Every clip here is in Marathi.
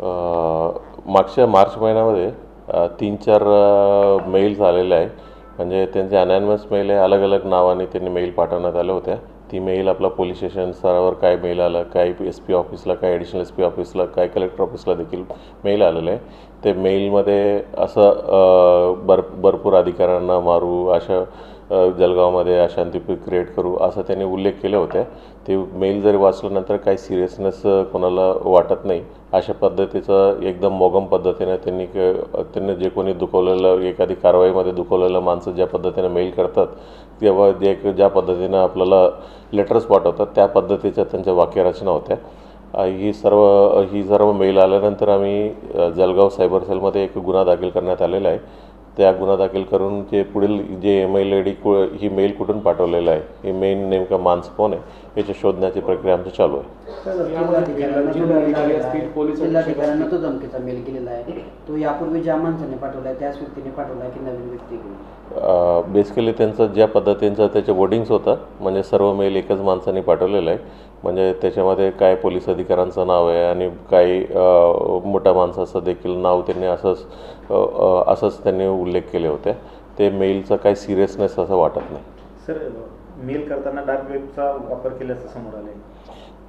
मागच्या मार्च महिन्यामध्ये तीन चार मेल्स आलेले आहे म्हणजे त्यांचे अनॅनमस मेल आहे अलग अलग नावाने त्यांनी मेल पाठवण्यात आल्या होत्या. ती मेल आपला पोलीस स्टेशन स्तरावर काय मेल आलं काय एस पी ऑफिसला काय ॲडिशनल एस पी ऑफिसला काय कलेक्टर ऑफिसला देखील मेल आलेलं आहे ते मेलमध्ये असं अ, भर भरपूर अधिकाऱ्यांना मारू अशा जळगावमध्ये अशांती क्रिएट करू असं त्यांनी उल्लेख केले होते. ते मेल जरी वाचल्यानंतर काही सिरियसनेस कोणाला वाटत नाही अशा पद्धतीचं एकदम मोगम पद्धतीने त्यांनी त्यांनी जे कोणी दुखवलेलं एखादी कारवाईमध्ये दुखवलेलं माणसं ज्या पद्धतीने मेल करतात तेव्हा जे ज्या पद्धतीनं आपल्याला लेटर्स पाठवतात त्या पद्धतीच्या त्यांच्या वाक्यरचना होत्या. ही सर्व ही सर्व मेल आल्यानंतर आम्ही जलगाव जळगाव सायबर सेलमध्ये एक गुन्हा दाखल करण्यात आलेला आहे. त्या गुन्हा दाखल करून जे पुढील जे मेल आय डी ही मेल कुठून पाठवलेलं आहे हे मेन नेमका माणसं कोण आहे याची शोधण्याची प्रक्रिया आमची चालू आहे. जिल्हाधिकाऱ्यांना तो धमकीचा मेल केलेला आहे. तो यापूर्वी ज्या माणसाने पाठवलाय त्याच व्यक्तीने पाठवलाय की नवीन व्यक्ती बेसिकली त्यांचं ज्या पद्धतीचं त्याचे वोडिंग्स होतं म्हणजे सर्व मेल एकच माणसाने पाठवलेलं आहे. म्हणजे त्याच्यामध्ये काय पोलीस अधिकाऱ्यांचं नाव आहे आणि काही मोठ्या माणसाचं देखील नाव त्यांनी असंच असंच त्यांनी उल्लेख केले होते. ते मेलचं काही सिरियसनेस असं वाटत नाही. सर मेल करताना डार्क वेबचा वापर केल्याचं समोर आलंय.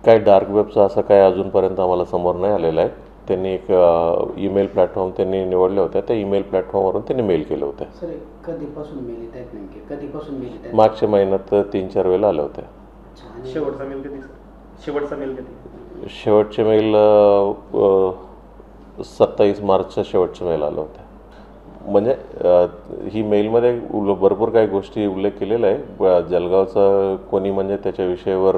काय डार्क वेबचं असं काय अजूनपर्यंत आम्हाला समोर नाही आलेलं आहे. त्यांनी एक ईमेल प्लॅटफॉर्म त्यांनी निवडले होते त्या ईमेल प्लॅटफॉर्मवरून त्यांनी मेल केले होते. सर हे कधीपासून मेल येत आहेत नेमके? कधीपासून मेल येत आहेत? मागच्या महिन्यात तीन चार वेळेला आले होते अच्छा, आणि शेवटचा मेल कधी सर शेवटचा मेल कधी शेवटचे मेल सत्तावीस मार्चच्या शेवटचे मेल आले होते म्हणजे ही मेलमध्ये भरपूर काही गोष्टी उल्लेख केलेला आहे. जलगावचं कोणी म्हणजे त्याच्या विषयावर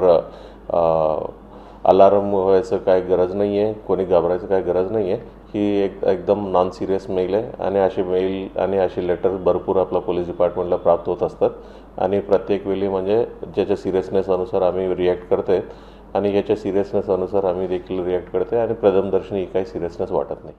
अलार्म व्हायचं काय गरज नाही आहे कोणी घाबरायचं काय गरज नाही आहे ही एक एकदम नॉन सिरियस मेल आहे आणि असे मेल आणि असे लेटर्स भरपूर आपल्या पोलीस डिपार्टमेंटला प्राप्त होत असतात. आणि प्रत्येक वेळी म्हणजे ज्याच्या सिरियसनेस अनुसार आम्ही रिॲक्ट करते आणि याच्या सिरियसनेस अनुसार आम्ही देखील रिॲक्ट करते आणि प्रथमदर्शनी काही सिरियसनेस वाटत नाही.